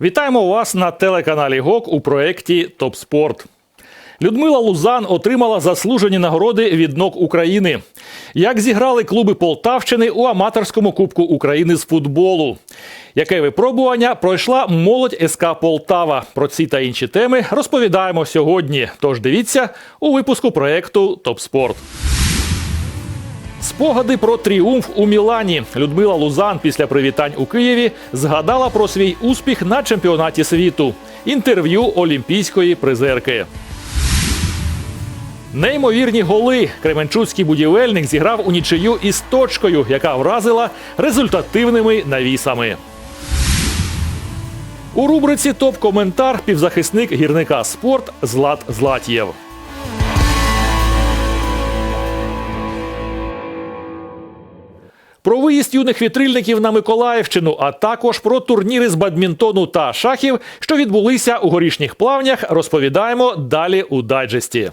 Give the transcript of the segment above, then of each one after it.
Вітаємо вас на телеканалі ГОК у проєкті Топ Спорт. Людмила Лузан отримала заслужені нагороди від НОК України. Як зіграли клуби Полтавщини у аматорському Кубку України з футболу? Яке випробування пройшла молодь СК Полтава? Про ці та інші теми розповідаємо сьогодні. Тож дивіться у випуску проєкту Топ Спорт. Спогади про тріумф у Мілані. Людмила Лузан після привітань у Києві згадала про свій успіх на чемпіонаті світу. Інтерв'ю олімпійської призерки. Неймовірні голи. Кременчуцький будівельник зіграв у нічию із точкою, яка вразила результативними навісами. У рубриці Топ-коментар півзахисник гірника спорт Злат Златєв. Про виїзд юних вітрильників на Миколаївщину, а також про турніри з бадмінтону та шахів, що відбулися у горішніх плавнях, розповідаємо далі у дайджесті.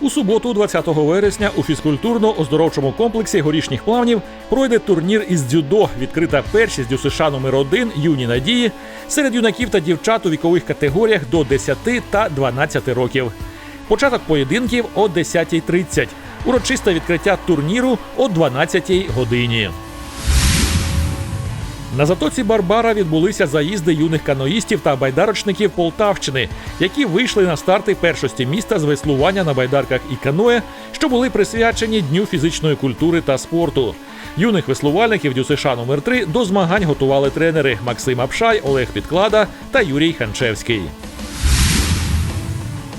У суботу, 20 вересня, у фізкультурно-оздоровчому комплексі горішніх плавнів пройде турнір із дзюдо. Відкрита першість у США номер 1 юні надії серед юнаків та дівчат у вікових категоріях до 10 та 12 років. Початок поєдинків о 10.30. Урочисте відкриття турніру о 12-й годині. На затоці Барбара відбулися заїзди юних каноїстів та байдарочників Полтавщини, які вийшли на старти першості міста з веслування на байдарках і каное, що були присвячені Дню фізичної культури та спорту. Юних веслувальників ДЮСШ номер 3 до змагань готували тренери Максим Апшай, Олег Підклада та Юрій Ханчевський.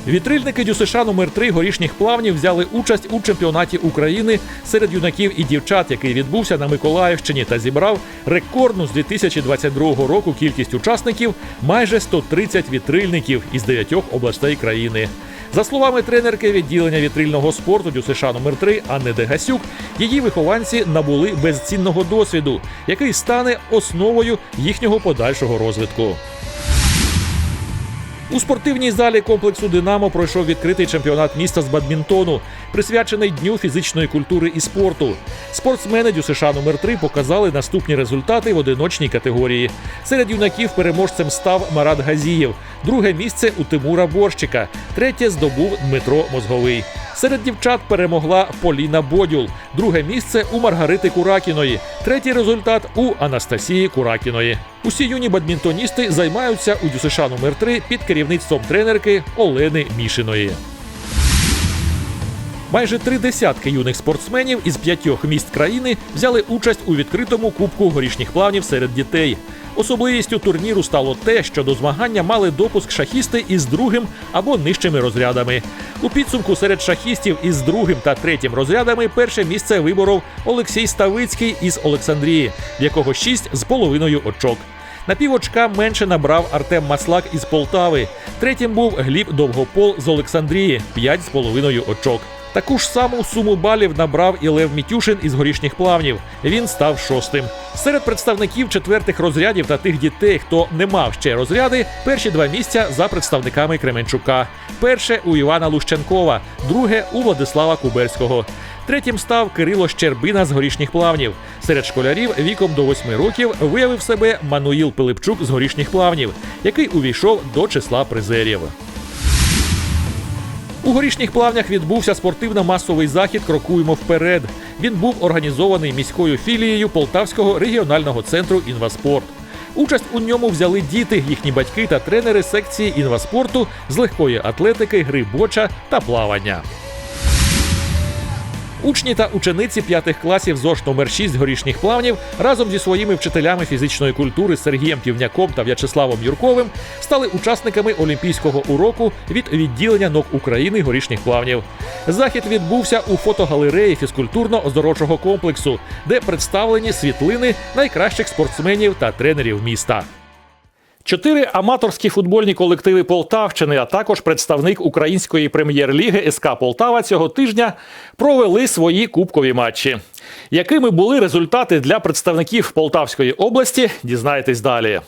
Вітрильники ДЮСШ номер 3 горішніх плавнів взяли участь у чемпіонаті України серед юнаків і дівчат, який відбувся на Миколаївщині та зібрав рекордну з 2022 року кількість учасників майже 130 вітрильників із дев'ятьох областей країни. За словами тренерки відділення вітрильного спорту ДЮСШ номер 3 Анни Дегасюк, її вихованці набули безцінного досвіду, який стане основою їхнього подальшого розвитку. У спортивній залі комплексу Динамо пройшов відкритий чемпіонат міста з бадмінтону, присвячений Дню фізичної культури і спорту. Спортсмени ДЮСШ номер 3 показали наступні результати в одиночній категорії. Серед юнаків переможцем став Марат Газієв, друге місце у Тимура Борщика, третє здобув Дмитро Мозговий. Серед дівчат перемогла Поліна Бодюл, друге місце у Маргарити Куракіної, третій результат у Анастасії Куракіної. Усі юні бадмінтоністи займаються у ДЮСШ номер 3 під керівництвом тренерки Олени Мішиної. Майже три десятки юних спортсменів із п'ятьох міст країни взяли участь у відкритому кубку горішніх плавнів серед дітей. Особливістю турніру стало те, що до змагання мали допуск шахісти із другим або нижчими розрядами. У підсумку серед шахістів із другим та третім розрядами перше місце виборов Олексій Ставицький із Олександрії, в якого шість з половиною очок. На півочка менше набрав Артем Маслак із Полтави. Третім був Гліб Довгопол з Олександрії 5 з половиною очок. Таку ж саму суму балів набрав і Лев Мітюшин із горішніх плавнів. Він став шостим. Серед представників четвертих розрядів та тих дітей, хто не мав ще розряди, перші два місця за представниками Кременчука. Перше у Івана Лущенкова, друге у Владислава Куберського. Третім став Кирило Щербина з горішніх плавнів. Серед школярів віком до 8 років виявив себе Мануїл Пилипчук з горішніх плавнів, який увійшов до числа призерів. У горішніх плавнях відбувся спортивно-масовий захід Крокуємо вперед. Він був організований міською філією Полтавського регіонального центру інваспорт. Участь у ньому взяли діти, їхні батьки та тренери секції інваспорту з легкої атлетики, гри боча та плавання. Учні та учениці п'ятих класів ЗОШ номер 6 горішніх плавнів разом зі своїми вчителями фізичної культури Сергієм Півняком та В'ячеславом Юрковим стали учасниками олімпійського уроку від відділення НОК України горішніх плавнів. Захід відбувся у фотогалереї фізкультурно-оздоровчого комплексу, де представлені світлини найкращих спортсменів та тренерів міста. Чотири аматорські футбольні колективи Полтавщини, а також представник української прем'єр-ліги СК Полтава цього тижня провели свої кубкові матчі. Якими були результати для представників Полтавської області, Дізнайтесь далі.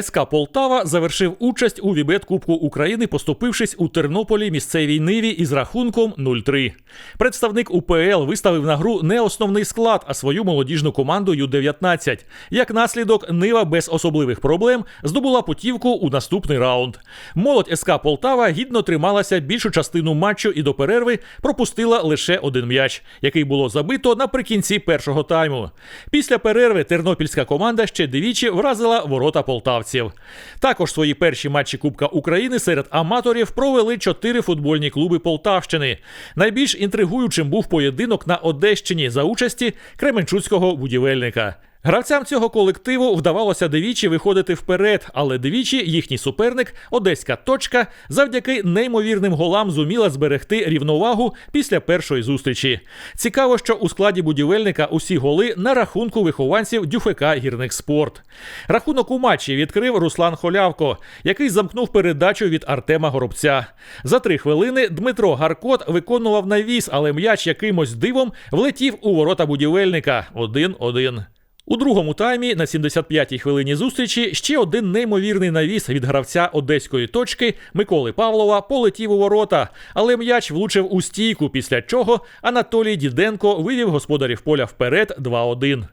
СК Полтава завершив участь у Вібет Кубку України, поступившись у Тернополі місцевій ниві із рахунком 0-3. Представник УПЛ виставив на гру не основний склад, а свою молодіжну команду Ю-19. Як наслідок, нива без особливих проблем здобула путівку у наступний раунд. Молодь СК Полтава гідно трималася більшу частину матчу і до перерви пропустила лише один м'яч, який було забито наприкінці першого тайму. Після перерви тернопільська команда ще двічі вразила ворота полтавців. Також свої перші матчі Кубка України серед аматорів провели чотири футбольні клуби Полтавщини. Найбільш інтригуючим був поєдинок на Одещині за участі Кременчуцького будівельника. Гравцям цього колективу вдавалося двічі виходити вперед, але двічі їхній суперник, одеська точка, завдяки неймовірним голам зуміла зберегти рівновагу після першої зустрічі. Цікаво, що у складі будівельника усі голи на рахунку вихованців Дюфека Гірник Спорт. Рахунок у матчі відкрив Руслан Холявко, який замкнув передачу від Артема Горобця. За три хвилини Дмитро Гаркот виконував навіс, але м'яч якимось дивом влетів у ворота будівельника 1-1. У другому таймі на 75-й хвилині зустрічі ще один неймовірний навіс від гравця одеської точки Миколи Павлова полетів у ворота, але м'яч влучив у стійку, після чого Анатолій Діденко вивів господарів поля вперед 2-1.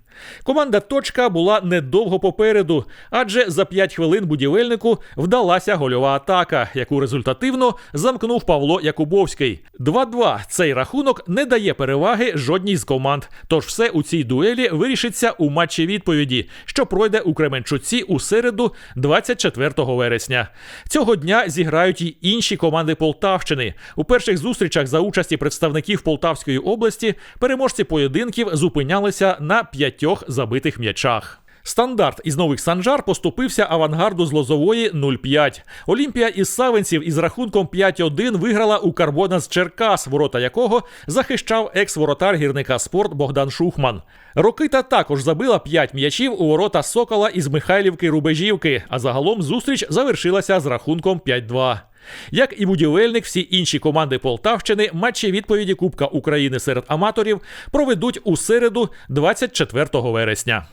Команда точка була недовго попереду, адже за 5 хвилин будівельнику вдалася гольова атака, яку результативно замкнув Павло Якубовський. 2-2. Цей рахунок не дає переваги жодній з команд. Тож все у цій дуелі вирішиться у матчі відповіді, що пройде у Кременчуці у середу, 24 вересня. Цього дня зіграють і інші команди Полтавщини. У перших зустрічах за участі представників Полтавської області переможці поєдинків зупинялися на п'ятьох забитих м'ячах. Стандарт із нових санжар поступився авангарду з Лозової 0-5. Олімпія із Савенців із рахунком 5-1 виграла у Карбона з Черкас, ворота якого захищав екс-воротар гірника спорт Богдан Шухман. Рокита також забила 5 м'ячів у ворота Сокола із Михайлівки Рубежівки, а загалом зустріч завершилася з рахунком 5-2. Як і будівельник, всі інші команди Полтавщини матчі відповіді Кубка України серед аматорів проведуть у середу, 24 вересня.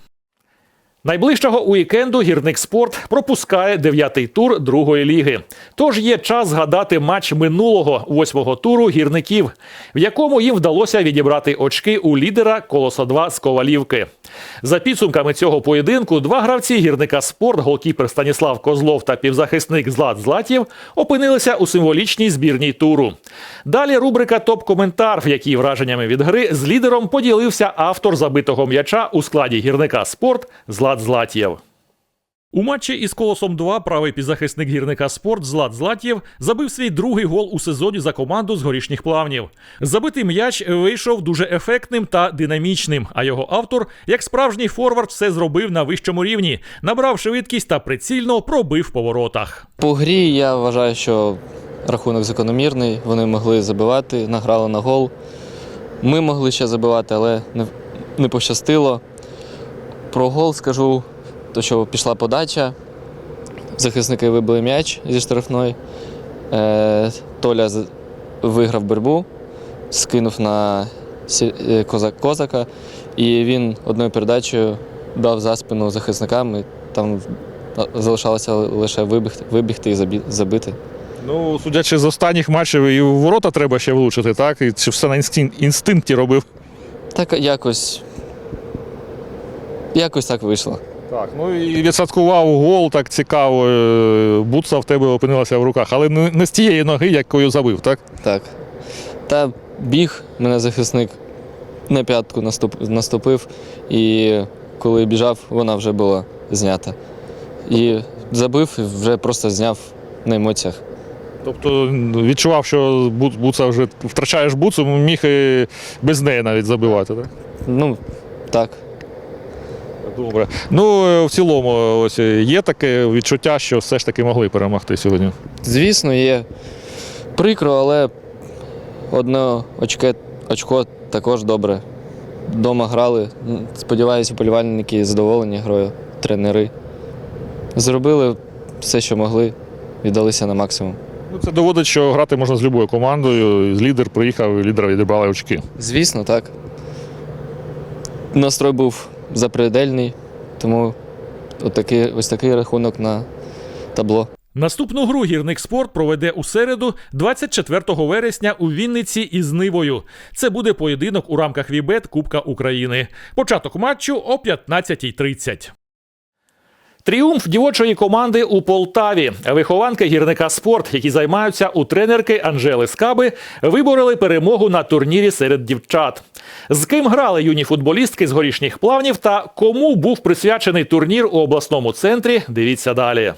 Найближчого уікенду гірник спорт пропускає дев'ятий тур другої ліги. Тож є час згадати матч минулого восьмого туру гірників, в якому їм вдалося відібрати очки у лідера Колоса 2 з Ковалівки. За підсумками цього поєдинку, два гравці гірника спорт, голкіпер Станіслав Козлов та півзахисник Злат Златів, опинилися у символічній збірній туру. Далі рубрика Топ-коментар, в якій враженнями від гри з лідером поділився автор забитого м'яча у складі гірника спорт Злат Златєв. У матчі із колосом 2 правий півзахисник гірника спорт Злат Златєв забив свій другий гол у сезоні за команду з горішніх плавнів. Забитий м'яч вийшов дуже ефектним та динамічним. А його автор, як справжній форвард, все зробив на вищому рівні, набрав швидкість та прицільно пробив по воротах. По грі я вважаю, що рахунок закономірний. Вони могли забивати, награли на гол. Ми могли ще забивати, але не пощастило. Про гол скажу, то що пішла подача. Захисники вибили м'яч зі штрафної. Е, Толя виграв боротьбу, скинув на е, козак козака, і він одною передачею дав за спину захисникам. І там залишалося лише вибігти, вибігти і забити. Ну, судячи з останніх матчів, і ворота треба ще влучити, так? І чи все на інстин- інстинкті робив? Так якось. Якось так вийшло. Так, ну і відсадкував гол, так цікаво. е, Буца в тебе опинилася в руках, але не з тієї ноги, якою забив, так? Так. Та біг, мене захисник на п'ятку наступ, наступив, і коли біжав, вона вже була знята. І забив, і вже просто зняв на емоціях. Тобто відчував, що Буца вже втрачаєш буцу, міг і без неї навіть забивати, так? Ну, так. Добре. Ну, е, в цілому, ось е, є таке відчуття, що все ж таки могли перемогти сьогодні. Звісно, є прикро, але одне очке, очко також добре. Дома грали. Сподіваюся, полівальники задоволені грою, тренери. Зробили все, що могли, віддалися на максимум. Ну, це доводить, що грати можна з будь-якою командою. Лідер приїхав, і лідера відібрали очки. Звісно, так. Настрой був запредельний, тому Отакий, ось такий рахунок на табло. Наступну гру гірник спорт проведе у середу, 24 вересня у Вінниці із Нивою. Це буде поєдинок у рамках Вібет Кубка України. Початок матчу о 15.30. Тріумф дівочої команди у Полтаві. Вихованки гірника спорт, які займаються у тренерки Анжели Скаби, вибороли перемогу на турнірі серед дівчат. З ким грали юні футболістки з горішніх плавнів та кому був присвячений турнір у обласному центрі? Дивіться далі.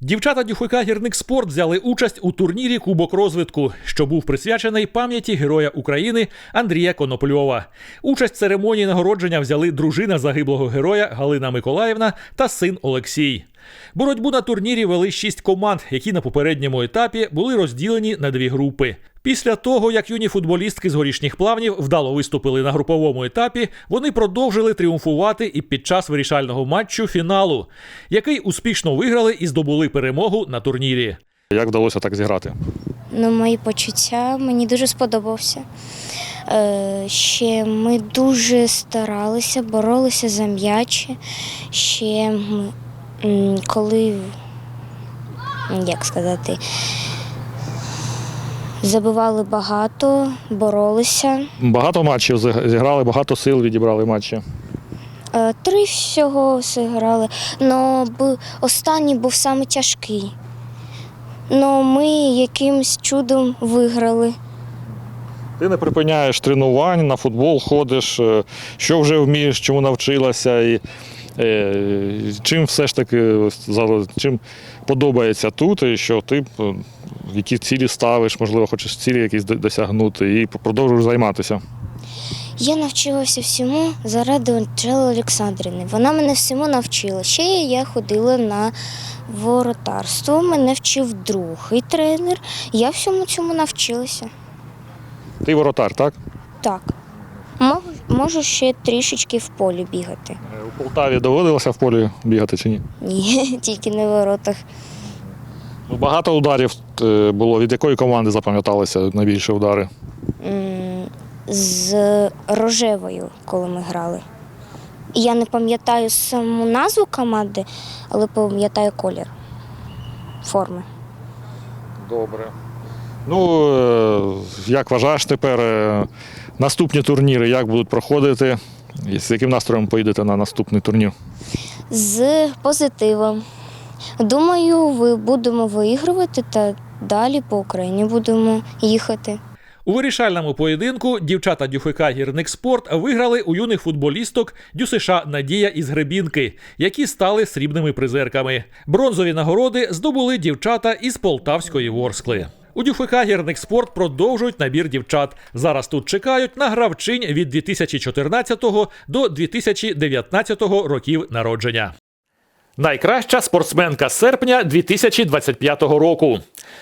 Дівчата Дюхика Гірник Спорт взяли участь у турнірі Кубок розвитку, що був присвячений пам'яті Героя України Андрія Конопльова. Участь в церемонії нагородження взяли дружина загиблого героя Галина Миколаївна та син Олексій. Боротьбу на турнірі вели шість команд, які на попередньому етапі були розділені на дві групи. Після того, як юні футболістки з горішніх плавнів вдало виступили на груповому етапі, вони продовжили тріумфувати і під час вирішального матчу фіналу, який успішно виграли і здобули перемогу на турнірі. Як вдалося так зіграти? Ну, мої почуття мені дуже сподобався. Е, ще ми дуже старалися, боролися за м'яч. Ще коли, як сказати, забивали багато, боролися. Багато матчів зіграли, багато сил відібрали матчі. Е, Три всього зіграли. Но останній був саме тяжкий. Но ми якимсь чудом виграли. Ти не припиняєш тренувань, на футбол ходиш, е, що вже вмієш, чому навчилася, і е, чим все ж таки ось за- чим подобається тут, і що ти е, які цілі ставиш, можливо, хочеш цілі якісь досягнути, і продовжуєш займатися. Я навчилася всьому заради Анжели Олександрівни. Вона мене всьому навчила. Ще я ходила на воротарство, мене вчив другий тренер. Я всьому цьому навчилася. Ти воротар, так? Так. Можу, ще трішечки в полі бігати. Е, У Полтаві доводилося в полі бігати чи ні? Ні, тільки на воротах. Ну, Багато ударів е, було. Від якої команди запам'яталися найбільше удари? З рожевою, коли ми грали. Я не пам'ятаю саму назву команди, але пам'ятаю колір форми. Добре. Ну, е, як вважаєш тепер, наступні турніри як будуть проходити? І з яким настроєм поїдете на наступний турнір? з позитивом. Думаю, ви будемо виігрувати та далі по Україні будемо їхати. У вирішальному поєдинку дівчата Дюхика Гірник Спорт виграли у юних футболісток ДЮСШ Надія із Гребінки, які стали срібними призерками. Бронзові нагороди здобули дівчата із Полтавської Ворскли. У Дюфика Гірник Спорт продовжують набір дівчат. Зараз тут чекають на гравчинь від 2014 до 2019 років народження. Найкраща спортсменка серпня 2025 року.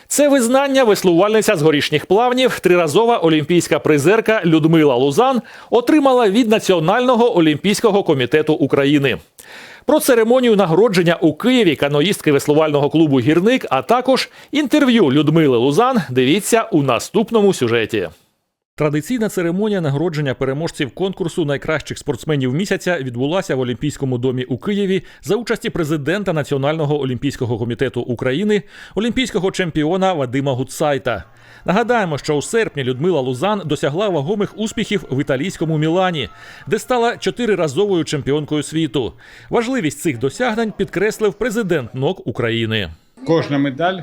Це визнання веслувальниця з горішніх плавнів, триразова олімпійська призерка Людмила Лузан отримала від Національного олімпійського комітету України. Про церемонію нагородження у Києві каноїстки веслувального клубу Гірник, а також інтерв'ю Людмили Лузан. Дивіться у наступному сюжеті. Традиційна церемонія нагородження переможців конкурсу найкращих спортсменів місяця відбулася в Олімпійському домі у Києві за участі президента Національного олімпійського комітету України, олімпійського чемпіона Вадима Гуцайта. Нагадаємо, що у серпні Людмила Лузан досягла вагомих успіхів в італійському Мілані, де стала чотириразовою чемпіонкою світу. Важливість цих досягнень підкреслив президент НОК України. Кожна медаль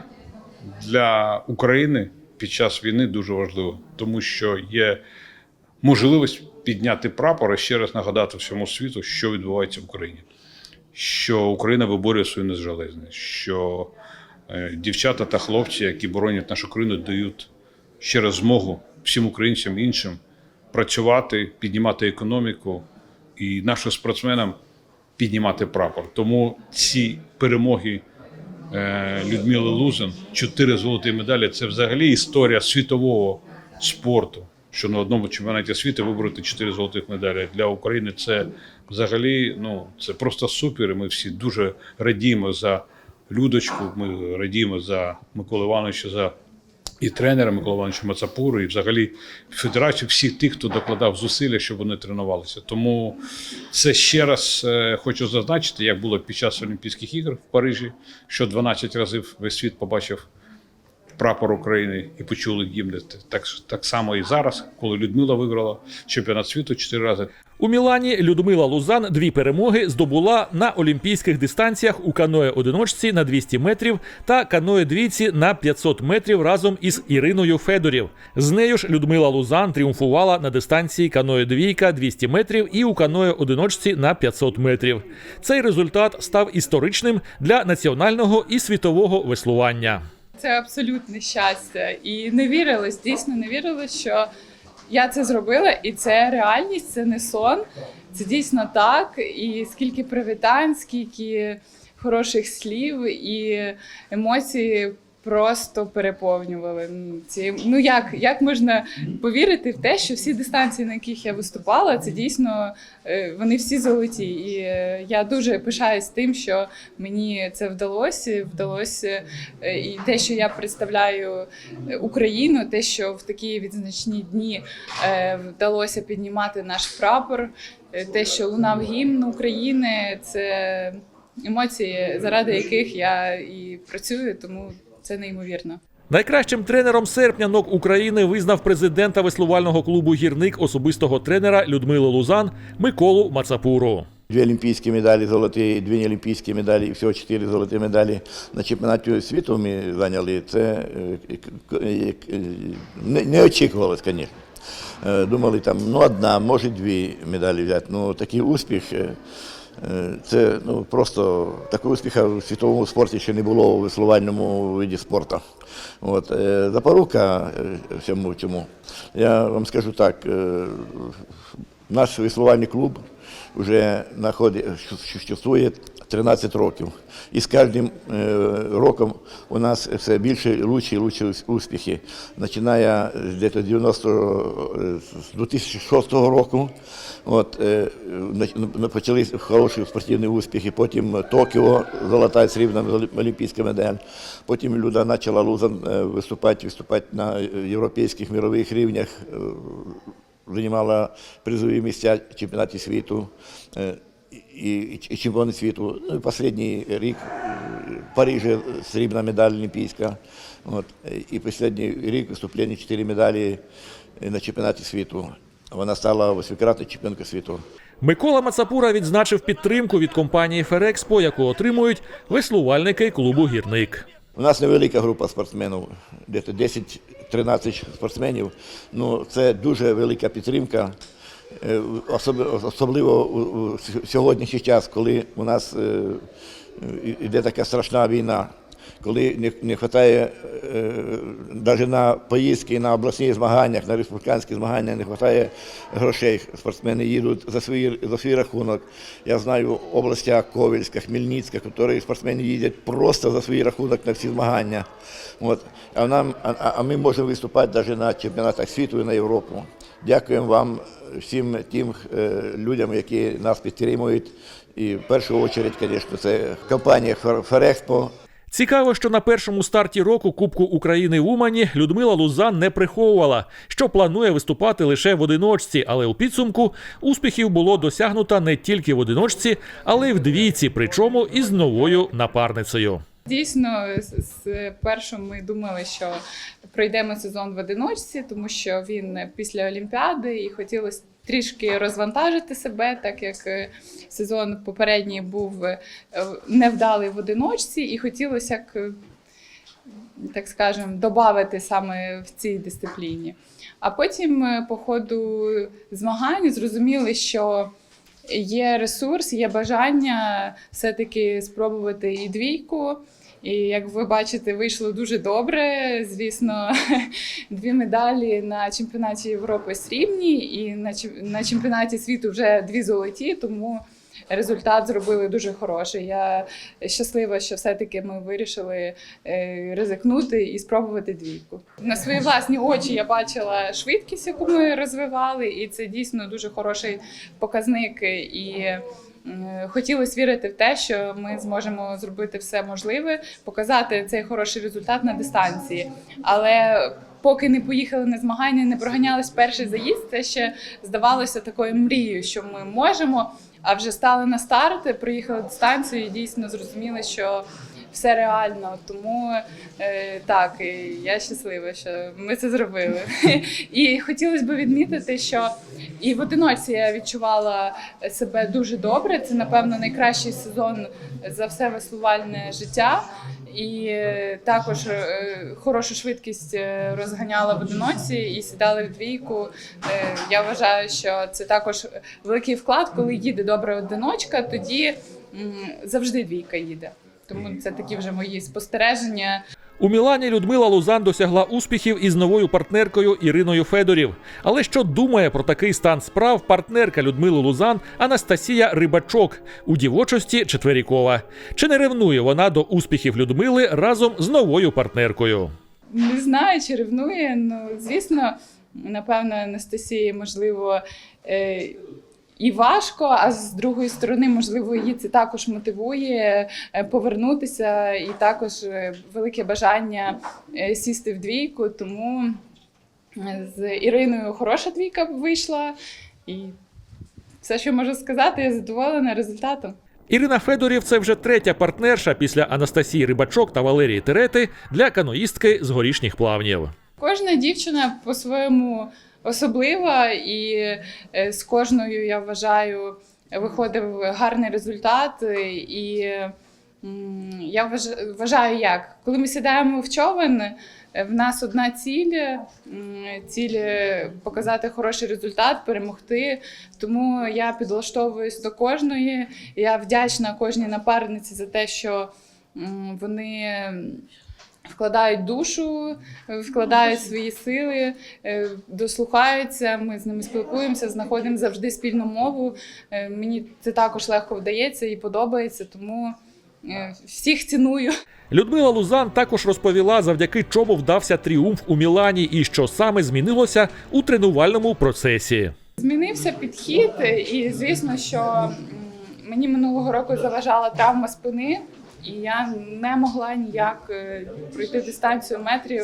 для України під час війни дуже важлива, тому що є можливість підняти прапор і ще раз нагадати всьому світу, що відбувається в Україні. Що Україна виборює свою незалежність, що е, дівчата та хлопці, які боронять нашу країну, дають ще раз змогу всім українцям іншим працювати, піднімати економіку і нашим спортсменам піднімати прапор. Тому ці перемоги Людмили Лузин, чотири золоті медалі це взагалі історія світового спорту. Що на одному чемпіонаті світу вибороти чотири золотих медалі для України це взагалі ну це просто супер. Ми всі дуже радіємо за Людочку. Ми радіємо за Миколу Івановича, за і тренера Микола Івановича Мацапуру, і взагалі федерацію, всіх тих, хто докладав зусилля, щоб вони тренувалися. Тому це ще раз е, хочу зазначити, як було під час Олімпійських ігор в Парижі, що 12 разів весь світ побачив прапор України і почули гімни. Так, так само і зараз, коли Людмила виграла чемпіонат світу 4 рази. У Мілані Людмила Лузан дві перемоги здобула на олімпійських дистанціях у каное одиночці на 200 метрів та каное двійці на 500 метрів разом із Іриною Федорів. З нею ж Людмила Лузан тріумфувала на дистанції каное двійка 200 метрів і у каное одиночці на 500 метрів. Цей результат став історичним для національного і світового веслування. Це абсолютне щастя. І не вірилось, дійсно не вірилось, що я це зробила, і це реальність, це не сон. Це дійсно так. І скільки привітань, скільки хороших слів і емоції просто переповнювали. Ці, ну як, як можна повірити в те, що всі дистанції, на яких я виступала, це дійсно е, вони всі золоті. І е, я дуже пишаюсь тим, що мені це вдалося. Вдалося е, і те, що я представляю Україну, те, що в такі відзначні дні вдалося піднімати наш прапор, те, що лунав гімн України, це емоції, заради яких я і працюю, тому це неймовірно. Найкращим тренером серпня НОК України визнав президента веслувального клубу Гірник особистого тренера Людмили Лузан Миколу Мацапуру. Дві олімпійські медалі золоті, дві неолімпійські медалі, і всього чотири золоті медалі на чемпіонаті світу ми зайняли. Це е, к- е, е, не, не очікувалось, звісно. Думали, там ну одна, може дві медалі взяти. Ну такий успіх. Це ну просто такого успіху в світовому спорті ще не було у веслувальному виді спорту. От, е, запорука е, всьому цьому. Я вам скажу так, е, наш веслувальний клуб вже существує 13 років. І з кожним е, роком у нас все більше і лучші успіхи. Починає з десь 90, е, з 2006 року. От, е, почали хороші спортивні успіхи, потім Токіо, золота срібна олімпійська медаль. Потім Люда почала Лузан виступати, виступати на європейських мирових рівнях. Займала призові місця в чемпіонаті світу і, і, чемпіони світу. Ну, останній рік в Парижі срібна медаль олімпійська. От, і останній рік виступлення чотири медалі на чемпіонаті світу. Вона стала восьмикратною чемпіонкою світу. Микола Мацапура відзначив підтримку від компанії Ферекспо, яку отримують веслувальники клубу Гірник. У нас невелика група спортсменів, десь 10-13 спортсменів. Ну, це дуже велика підтримка, е, особливо у сьогоднішній час, коли у нас е, йде така страшна війна, коли не, не вистачає навіть на поїздки на обласні змагання, на республіканські змагання не вистачає грошей. Спортсмени їдуть за свій, за свій рахунок. Я знаю областя Ковельська, Хмельницька, які спортсмени їздять просто за свій рахунок на всі змагання. От. А, нам, а, а ми можемо виступати навіть на чемпіонатах світу і на Європу. Дякуємо вам всім тим е, людям, які нас підтримують. І в першу чергу, звісно, це компанія Фер- Ферекспо, Цікаво, що на першому старті року Кубку України в Умані Людмила Лузан не приховувала, що планує виступати лише в одиночці, але у підсумку успіхів було досягнуто не тільки в одиночці, але й в двійці, причому із новою напарницею. Дійсно, з- першим ми думали, що пройдемо сезон в одиночці, тому що він після Олімпіади і хотілося трішки розвантажити себе, так як е, сезон попередній був е, невдалий в одиночці, і хотілося, як, е, так скажемо, додати саме в цій дисципліні. А потім, по ходу змагань, зрозуміли, що є ресурс, є бажання все-таки спробувати і двійку. І як ви бачите, вийшло дуже добре. Звісно, дві медалі на чемпіонаті Європи срібні, і на чем- чемпіонаті світу вже дві золоті, тому результат зробили дуже хороший. Я щаслива, що все-таки ми вирішили е, ризикнути і спробувати двійку. На свої власні очі я бачила швидкість, яку ми розвивали, і це дійсно дуже хороший показник. І Хотілося вірити в те, що ми зможемо зробити все можливе, показати цей хороший результат на дистанції. Але поки не поїхали на змагання, не проганялись перший заїзд, це ще здавалося такою мрією, що ми можемо. А вже стали на старт, приїхали дистанцію і дійсно зрозуміли, що все реально. Тому е, так, я щаслива, що ми це зробили. І хотілося б відмітити, що і в одиночці я відчувала себе дуже добре. Це, напевно, найкращий сезон за все веслувальне життя. І е, також е, хорошу швидкість розганяла в одиночці і сідали в двійку. Я вважаю, що це також великий вклад, коли їде добре одиночка, тоді завжди двійка їде. Тому це такі вже мої спостереження. У Мілані Людмила Лузан досягла успіхів із новою партнеркою Іриною Федорів. Але що думає про такий стан справ партнерка Людмили Лузан Анастасія Рибачок у дівочості Четверікова? Чи не ревнує вона до успіхів Людмили разом з новою партнеркою? Не знаю, чи ревнує. Ну, звісно, напевно, Анастасії, можливо, е, і важко, а з другої сторони, можливо, її це також мотивує е, повернутися, і також е, велике бажання е, сісти в двійку. Тому з Іриною хороша двійка вийшла. І все, що можу сказати, я задоволена результатом. Ірина Федорів це вже третя партнерша після Анастасії Рибачок та Валерії Терети для каноїстки з горішніх плавнів. Кожна дівчина по-своєму особлива, і е, з кожною я вважаю виходив гарний результат. І я вважаю, як коли ми сідаємо в човен. В нас одна ціль ціль е, показати хороший результат, перемогти. Тому я підлаштовуюсь до кожної. Я вдячна кожній напарниці за те, що вони вкладають душу, вкладають свої сили, е, дослухаються. Ми з ними спілкуємося, знаходимо завжди спільну мову. Е, Мені це також легко вдається і подобається, тому е, всіх ціную. Людмила Лузан також розповіла, завдяки чому вдався тріумф у Мілані і що саме змінилося у тренувальному процесі. Змінився підхід, і звісно, що мені минулого року заважала травма спини. І я не могла ніяк е, пройти дистанцію метрів,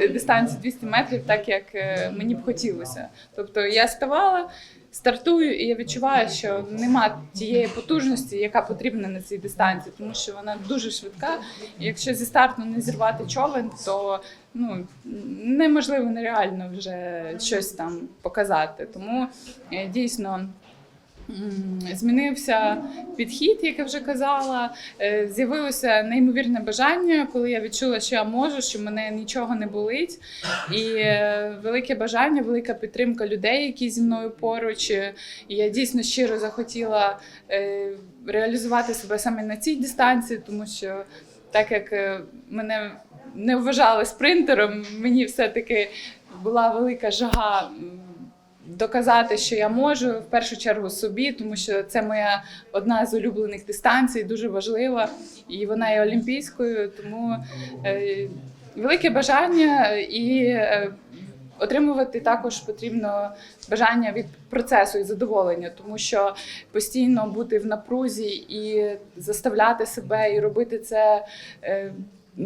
е, дистанцію 200 метрів, так як е, мені б хотілося. Тобто я ставала, стартую, і я відчуваю, що нема тієї потужності, яка потрібна на цій дистанції, тому що вона дуже швидка. І якщо зі старту не зірвати човен, то ну неможливо нереально вже щось там показати. Тому дійсно. Змінився підхід, як я вже казала. Е, З'явилося неймовірне бажання, коли я відчула, що я можу, що мене нічого не болить. І е, велике бажання, велика підтримка людей, які зі мною поруч. Е, І я дійсно щиро захотіла реалізувати себе саме на цій дистанції, тому що так як мене не вважали спринтером, мені все-таки була велика жага. Доказати, що я можу в першу чергу собі, тому що це моя одна з улюблених дистанцій, дуже важлива, і вона є олімпійською. Тому е, велике бажання і е, отримувати також потрібно бажання від процесу і задоволення, тому що постійно бути в напрузі і заставляти себе і робити це. Е,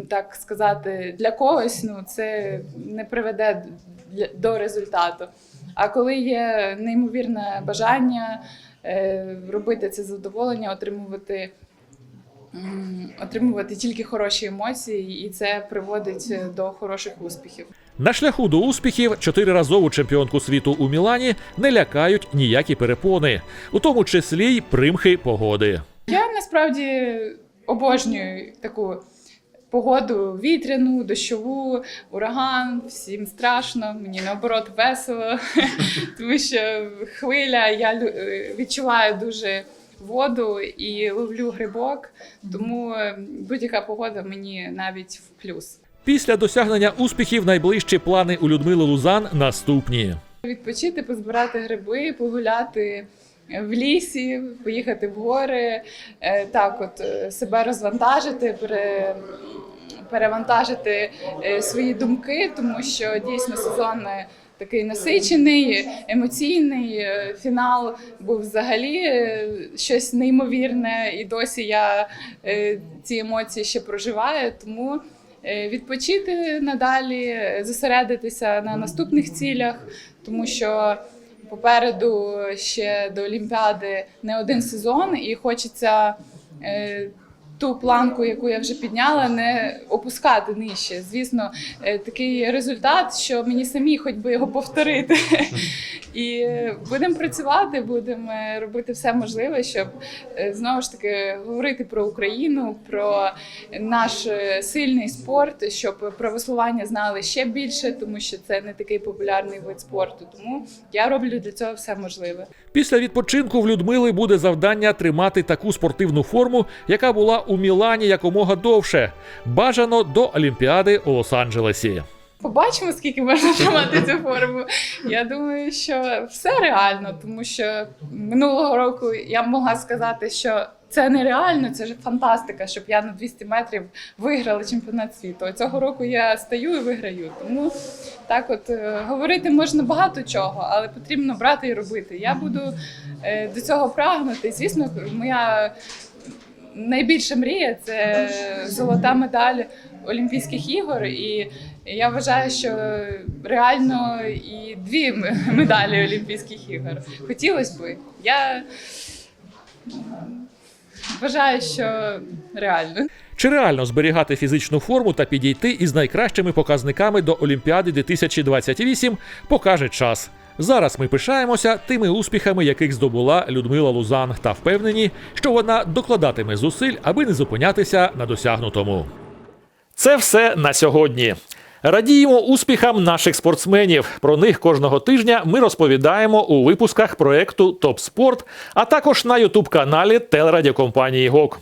так сказати, для когось ну це не приведе до результату. А коли є неймовірне бажання е, робити це задоволення, отримувати, отримувати тільки хороші емоції, і це приводить е, до хороших успіхів. На шляху до успіхів чотириразову чемпіонку світу у Мілані не лякають ніякі перепони, у тому числі й примхи погоди. Я насправді обожнюю таку погоду вітряну, дощову, ураган, всім страшно, мені наоборот весело, тому що хвиля, я е, відчуваю дуже воду і ловлю грибок, тому будь-яка погода мені навіть в плюс. Після досягнення успіхів найближчі плани у Людмили Лузан наступні. Відпочити, позбирати гриби, погуляти в лісі, поїхати в гори, е, так от е, себе розвантажити, пере, перевантажити е, свої думки, тому що дійсно сезон такий насичений, емоційний. Фінал був взагалі щось неймовірне, і досі я ці емоції ще проживаю. Тому відпочити надалі, зосередитися на наступних цілях, тому що попереду ще до Олімпіади не один сезон, і хочеться. Ту планку, яку я вже підняла, не опускати нижче. Звісно, е, такий результат, що мені самі хоч би його повторити. І е, будемо працювати, будемо робити все можливе, щоб е, знову ж таки говорити про Україну, про наш сильний спорт, щоб про веслування знали ще більше, тому що це не такий популярний вид спорту. Тому я роблю для цього все можливе. Після відпочинку в Людмили буде завдання тримати таку спортивну форму, яка була у Мілані якомога довше. Бажано до Олімпіади у Лос-Анджелесі. Побачимо, скільки можна тримати цю форму. Я думаю, що все реально, тому що минулого року я могла сказати, що це нереально, це ж фантастика, щоб я на 200 метрів виграла чемпіонат світу. Цього року я стаю і виграю. Тому так, от е, говорити можна багато чого, але потрібно брати і робити. Я буду е, до цього прагнути. Звісно, моя найбільша мрія це золота медаль Олімпійських ігор. І я вважаю, що реально і дві медалі Олімпійських ігор. Хотілося б. Я вважаю, що реально. Чи реально зберігати фізичну форму та підійти із найкращими показниками до Олімпіади 2028, покаже час. Зараз ми пишаємося тими успіхами, яких здобула Людмила Лузан, та впевнені, що вона докладатиме зусиль, аби не зупинятися на досягнутому. Це все на сьогодні. Радіємо успіхам наших спортсменів. Про них кожного тижня ми розповідаємо у випусках проекту Топ Спорт, а також на Ютуб-каналі телерадіокомпанії ГОК.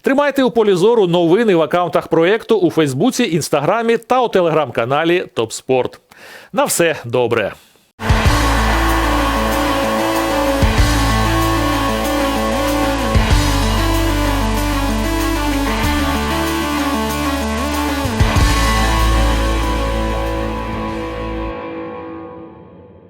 Тримайте у полі зору новини в аккаунтах проекту у Фейсбуці, Інстаграмі та у телеграм-каналі Топ Спорт. На все добре.